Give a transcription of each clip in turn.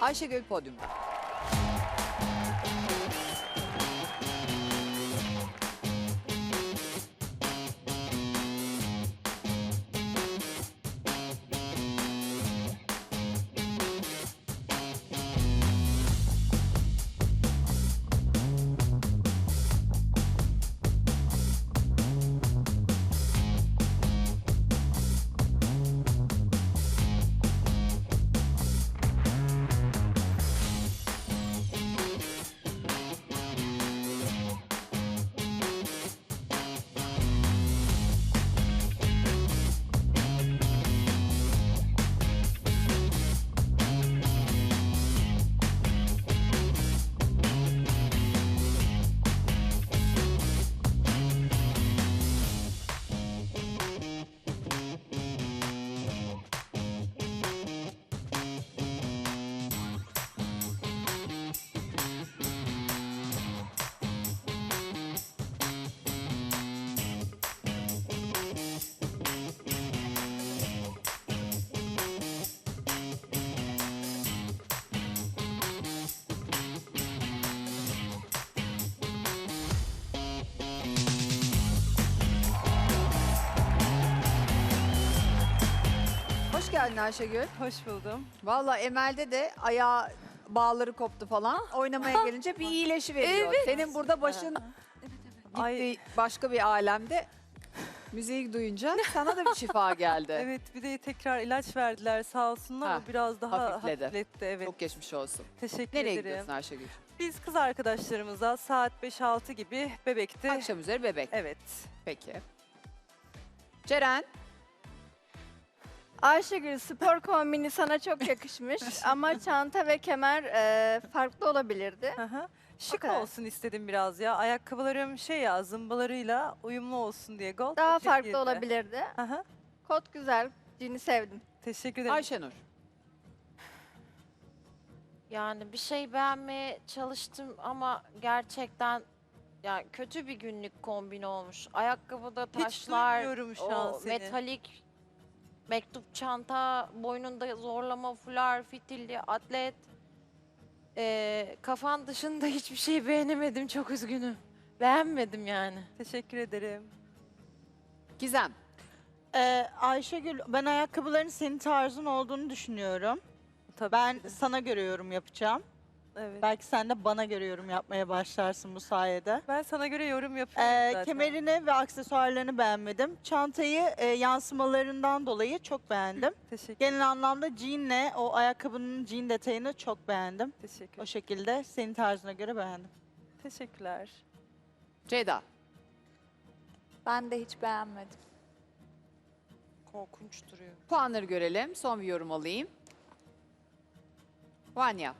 Ayşegül podyumda. Geldin Ayşegül. Hoş buldum. Valla Emel'de de ayağı bağları koptu falan. Oynamaya gelince bir iyileşiveriyor. Senin burada başın gitti Ay. başka bir alemde. Müziği duyunca sana da bir şifa geldi. Evet bir de tekrar ilaç verdiler sağ olsunlar. Ha, O biraz daha hafifledi. hafifletti. Evet. Çok geçmiş olsun. Teşekkür Nereye ederim. gidiyorsun Ayşegül? Biz kız arkadaşlarımızla saat 5-6 gibi bebekte. Akşam üzeri bebek. Evet. Peki. Ceren, Ayşegül spor kombini sana çok yakışmış ama çanta ve kemer e, farklı olabilirdi. Şık kadar. olsun istedim biraz ya. Ayakkabılarım şey ya zımbalarıyla uyumlu olsun diye gold. Daha o farklı olabilirdi. Hı. Kot güzel, cini sevdim. Teşekkür ederim. Ayşenur. Yani bir şey beğenmeye çalıştım ama gerçekten yani kötü bir günlük kombin olmuş. Ayakkabıda Hiç taşlar, duymuyorum şu an o seni. metalik mektup çanta, boynunda zorlama fular, fitilli atlet. Ee, kafan dışında hiçbir şey beğenemedim. Çok üzgünüm. Beğenmedim yani. Teşekkür ederim. Gizem. Ee, Ayşegül, ben ayakkabıların senin tarzın olduğunu düşünüyorum. Tabii Ben sana göre yorum yapacağım. Evet. Belki sen de bana göre yorum yapmaya başlarsın bu sayede. Ben sana göre yorum yapıyorum Ee, zaten. kemerini ve aksesuarlarını beğenmedim. Çantayı e, yansımalarından dolayı çok beğendim. Teşekkür, Genel anlamda jeanle o ayakkabının jean detayını çok beğendim. teşekkür, O şekilde senin tarzına göre beğendim. teşekkürler. Ceyda. Ben de hiç beğenmedim. Korkunç duruyor. Puanları görelim. Son bir yorum alayım. Vanya.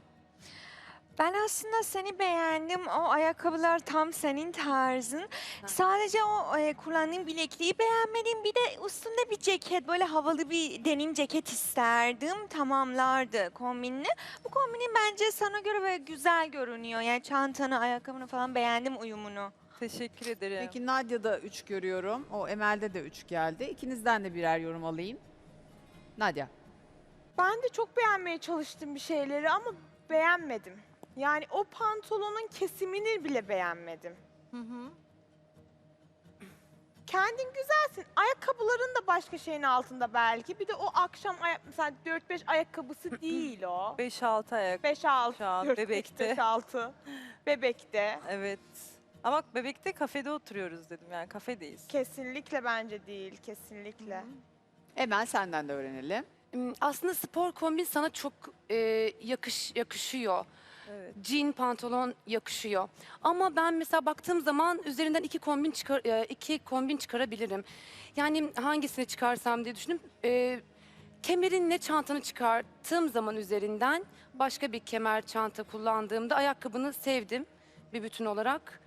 Ben aslında seni beğendim. O ayakkabılar tam senin tarzın. Sadece o e, kullandığın bilekliği beğenmedim. Bir de üstünde bir ceket, böyle havalı bir denim ceket isterdim. Tamamlardı kombinini. Bu kombinin bence sana göre böyle güzel görünüyor. Yani çantanı, ayakkabını falan beğendim uyumunu. Teşekkür ederim. Peki Nadia'da 3 görüyorum. O Emel'de de 3 geldi. İkinizden de birer yorum alayım. Nadia. Ben de çok beğenmeye çalıştım bir şeyleri ama beğenmedim. Yani o pantolonun kesimini bile beğenmedim. Hı hı. Kendin güzelsin. Ayakkabıların da başka şeyin altında belki. Bir de o akşam ayak mesela 4-5 ayakkabısı değil o. 5-6 ayak. 5-6. Şu an 4-5, bebekte. 5-6. Bebekte. Evet. Ama bak bebekte kafede oturuyoruz dedim yani kafedeyiz. Kesinlikle bence değil. Kesinlikle. Emel senden de öğrenelim. Aslında spor kombin sana çok e, yakış yakışıyor. Evet. Jean pantolon yakışıyor. Ama ben mesela baktığım zaman üzerinden iki kombin çıkar e, iki kombin çıkarabilirim. Yani hangisini çıkarsam diye düşündüm. E, kemerinle çantanı çıkarttığım zaman üzerinden başka bir kemer çanta kullandığımda ayakkabını sevdim bir bütün olarak.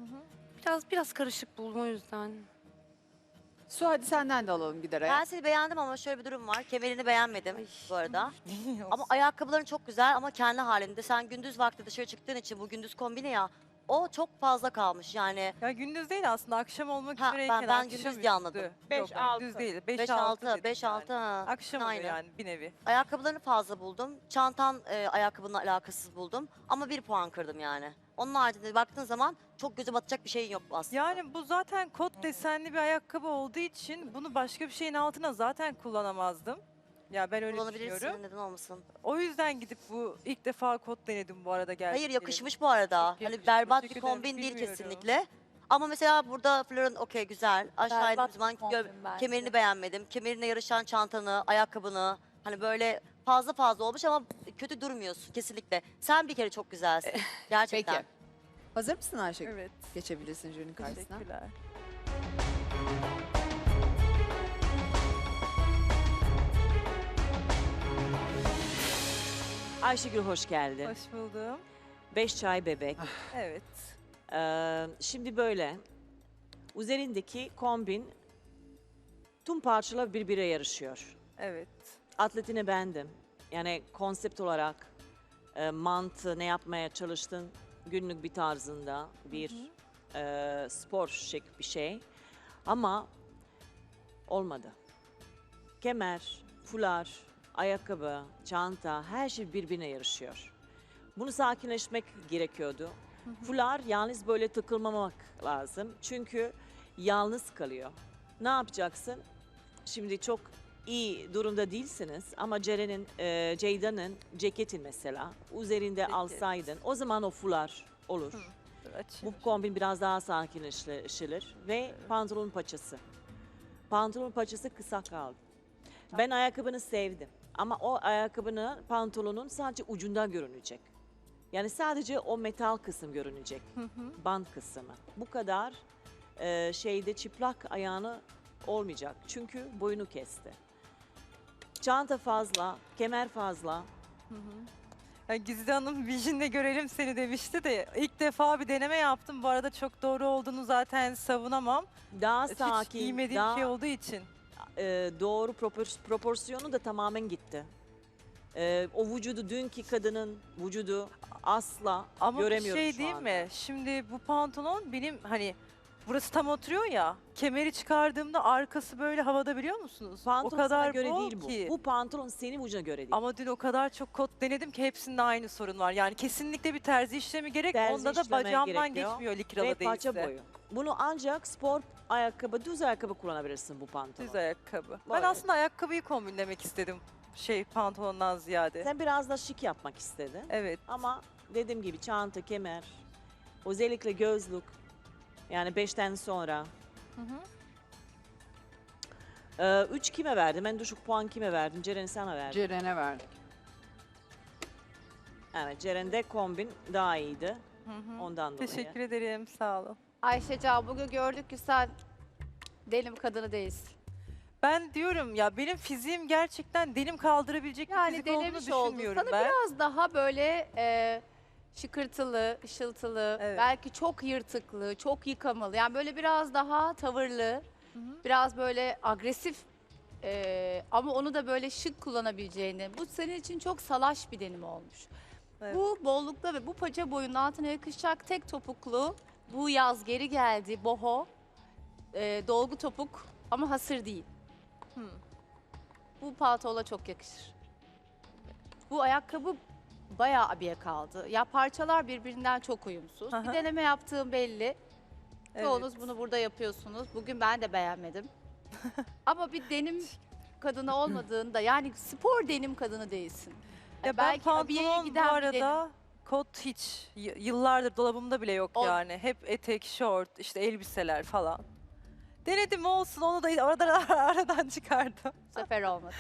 Biraz biraz karışık buldum o yüzden. Su hadi senden de alalım gider Ben seni beğendim ama şöyle bir durum var. Kemerini beğenmedim bu arada. Ama ayakkabıların çok güzel ama kendi halinde. Sen gündüz vakti dışarı çıktığın için bu gündüz kombini ya O çok fazla kalmış yani. Ya gündüz değil aslında akşam olmak Ha, üzereyken ben- ben akşam gündüz diye anladım. Beş, Yok, altı. gündüz değil. 5 5 6 6 5 6 ha. Akşam oluyor Aynen. yani bir nevi. Ayakkabılarını fazla buldum. Çantan e, ayakkabınla alakasız buldum. Ama bir puan kırdım yani. Onun haricinde baktığın zaman çok göze batacak bir şeyin yok aslında. Yani bu zaten kot desenli bir ayakkabı olduğu için bunu başka bir şeyin altına zaten kullanamazdım. Ya ben öyle Kullanabilirsin düşünüyorum. neden olmasın. O yüzden gidip bu ilk defa kot denedim bu arada gerçekten. Hayır yakışmış bu arada. Çok yakışmış. Hani berbat bir Teşekkür ederim, kombin değil bilmiyorum. kesinlikle. Ama mesela burada Flor'un okey güzel. Aşağı indiğim Berbat zaman bir kombin gö- bence. kemerini beğenmedim. Kemerine yarışan çantanı, ayakkabını. Hani böyle fazla fazla olmuş ama kötü durmuyorsun kesinlikle. Sen bir kere çok güzelsin. Gerçekten. Peki. Hazır mısın Ayşegül? Evet. Geçebilirsin jürinin karşısına. Teşekkürler. Ayşegül hoş geldin. Hoş buldum. Beş çay bebek. Evet. Ee, şimdi böyle. Üzerindeki kombin tüm parçalar birbirine yarışıyor. Evet. Atletini beğendim. Yani konsept olarak e, mantı ne yapmaya çalıştın günlük bir tarzında bir e, spor şık bir şey. Ama olmadı. Kemer, fular, ayakkabı, çanta her şey birbirine yarışıyor. Bunu sakinleşmek gerekiyordu. Fular yalnız böyle tıkılmamak lazım. Çünkü yalnız kalıyor. Ne yapacaksın? Şimdi çok iyi durumda değilsiniz ama Ceren'in, e, Ceyda'nın ceketin mesela üzerinde Ceket. alsaydın o zaman o fular olur. Bu kombin biraz daha sakinleşilir ve pantolon paçası. Pantolon paçası kısa kaldı. Ben ayakkabını sevdim ama o ayakkabının pantolonun sadece ucundan görünecek. Yani sadece o metal kısım görünecek. Hı hı. Band kısmı. Bu kadar e, şeyde çıplak ayağını olmayacak. Çünkü boyunu kesti. Çanta fazla, kemer fazla. Ya Gizli Hanım Vision'de görelim seni demişti de ilk defa bir deneme yaptım. Bu arada çok doğru olduğunu zaten savunamam. Daha Hiç sakin, giymediğim daha şey olduğu için. e, doğru propor- proporsiyonu da tamamen gitti. E, o vücudu, dünkü kadının vücudu asla Ama bir göremiyorum şey şu değil anda. mi? Şimdi bu pantolon benim hani burası tam oturuyor ya. Kemeri çıkardığımda arkası böyle havada biliyor musunuz? Pantolon o kadar sana göre bol değil bu. ki. Bu pantolon senin vücuduna göre değil. Ama dün o kadar çok kot denedim ki hepsinde aynı sorun var. Yani kesinlikle bir terzi işlemi gerek. Terzi Onda da işleme bacağımdan gerekiyor. geçmiyor likralı Ve değilse. paça boyu. Bunu ancak spor ayakkabı, düz ayakkabı kullanabilirsin bu pantolon. Düz ayakkabı. Ben Böyle. aslında ayakkabıyı kombinlemek istedim. Şey pantolondan ziyade. Sen biraz da şık yapmak istedin. Evet. Ama dediğim gibi çanta, kemer, özellikle gözlük. Yani beşten sonra. Hı hı. Ee, üç kime verdim? En düşük puan kime verdim? Ceren sana verdim. Ceren'e verdik. evet, Ceren'de kombin daha iyiydi. Hı hı. Ondan dolayı. Teşekkür ederim. Sağ olun. Ayşecan bugün gördük ki sen denim kadını değilsin. Ben diyorum ya benim fiziğim gerçekten denim kaldırabilecek bir Yani fizik olduğunu denemiş oldun. düşünmüyorum Sana ben. biraz daha böyle e, şıkırtılı, ışıltılı, Evet. belki çok yırtıklı, çok yıkamalı. Yani böyle biraz daha tavırlı, biraz böyle agresif e, ama onu da böyle şık kullanabileceğini. Bu senin için çok salaş bir denim olmuş. Evet. Bu bollukta ve bu paça boyunun altına yakışacak tek topuklu bu yaz geri geldi boho. E, dolgu topuk ama hasır değil. Bu paltola çok yakışır. Bu ayakkabı bayağı abiye kaldı. Ya parçalar birbirinden çok uyumsuz. Aha. Bir deneme yaptığım belli. Evet. Çoğunuz bunu burada yapıyorsunuz. Bugün ben de beğenmedim. Ama bir denim kadını olmadığında yani spor denim kadını değilsin. Ya ben belki abiyeye pantolon bu giden bir denim. arada kot hiç y- yıllardır dolabımda bile yok Ol- yani. Hep etek, şort, işte elbiseler falan. Denedim olsun onu da aradan aradan çıkardım. Bu sefer olmadı.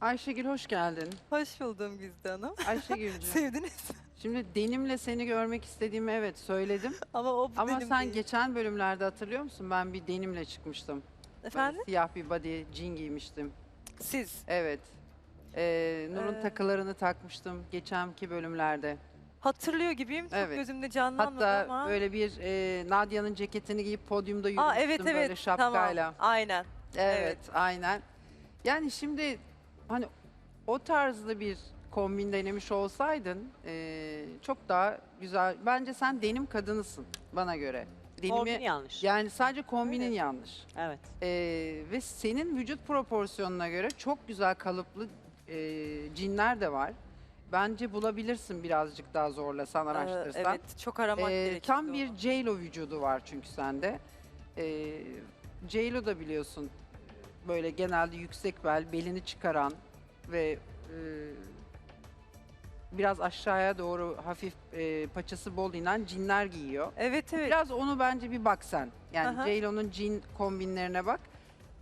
Ayşegül hoş geldin. Hoş buldum Güzde Hanım. Ayşegül'cüğüm. Sevdiniz? Şimdi denimle seni görmek istediğimi evet söyledim. Ama o Ama benim sen değil. geçen bölümlerde hatırlıyor musun? Ben bir denimle çıkmıştım. Böyle Efendim? siyah bir body jean giymiştim. Siz. Evet. Ee, Nur'un Ee, takılarını takmıştım geçenki bölümlerde. Hatırlıyor gibiyim. Çok Evet. gözümde canlanmadı Hatta ama. böyle bir e, Nadia'nın ceketini giyip podyumda yürümüştüm Aa, evet böyle evet. şapkayla. Tamam. Aynen. Evet, Evet. aynen. Yani şimdi hani o tarzda bir kombin denemiş olsaydın e, çok daha güzel. Bence sen denim kadınısın bana göre. Kombin Denimi yanlış. yani sadece kombinin Öyle. yanlış. Evet. E, ve senin vücut proporsiyonuna göre çok güzel kalıplı e, cinler de var. Bence bulabilirsin birazcık daha zorlasan, Ee, araştırsan. evet çok aramak Ee, gerekiyor. tam bir J-Lo vücudu var çünkü sende. Ee, J-Lo da biliyorsun böyle genelde yüksek bel, belini çıkaran ve e, biraz aşağıya doğru hafif e, paçası bol inen cinler giyiyor. Evet evet. Biraz onu bence bir bak sen. Yani Aha. J-Lo'nun cin kombinlerine bak.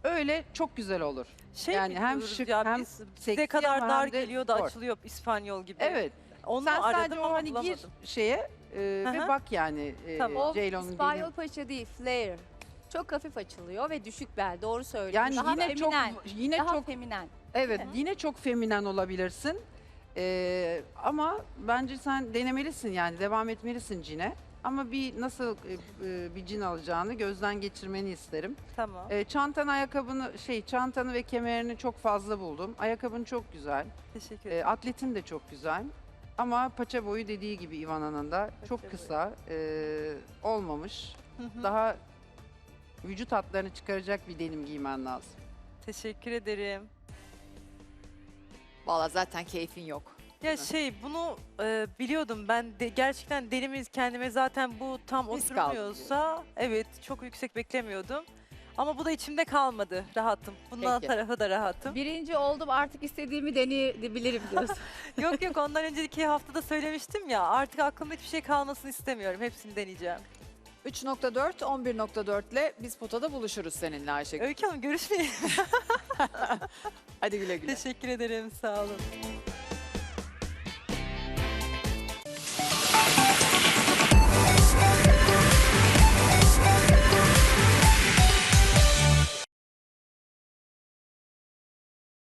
Öyle çok güzel olur. Şey yani mi hem diyoruz şık ya, hem biz- bize seksi kadar ama dar hem de geliyor da spor. açılıyor İspanyol gibi. Evet. Onu Sen aradım sadece o ama hani gir bulamadım. şeye e, ve Aha. bak yani e, Tamam. O J-Lo'nun İspanyol paça değil, flare. Çok hafif açılıyor ve düşük bel. Doğru söylüyorsun. Yani daha yine çok feminen. yine daha çok feminen. evet yine çok feminen olabilirsin. Ee, ama bence sen denemelisin yani devam etmelisin cine. Ama bir nasıl e, e, bir cin alacağını gözden geçirmeni isterim. Tamam. Ee, çantanı, ayakkabını, şey çantanı ve kemerini çok fazla buldum. Ayakkabın çok güzel. Teşekkür Ee, ederim. atletin de çok güzel. Ama paça boyu dediği gibi Ivana'nın da çok boyu. kısa. ee, olmamış. Hı hı. Daha vücut hatlarını çıkaracak bir denim giymen lazım. Teşekkür ederim. Valla zaten keyfin yok. Ya şey bunu e, biliyordum ben de gerçekten denimiz kendime zaten bu tam Risk oturmuyorsa evet çok yüksek beklemiyordum. Ama bu da içimde kalmadı. Rahatım. Bundan Peki. tarafı da rahatım. Birinci oldum artık istediğimi deneyebilirim diyorsun. yok yok ondan önceki haftada söylemiştim ya artık aklımda hiçbir şey kalmasını istemiyorum. Hepsini deneyeceğim. 3.4, 11.4 ile biz potada buluşuruz seninle Ayşegül. Öykü Hanım görüşmeyelim. Hadi güle güle. Teşekkür ederim sağ olun.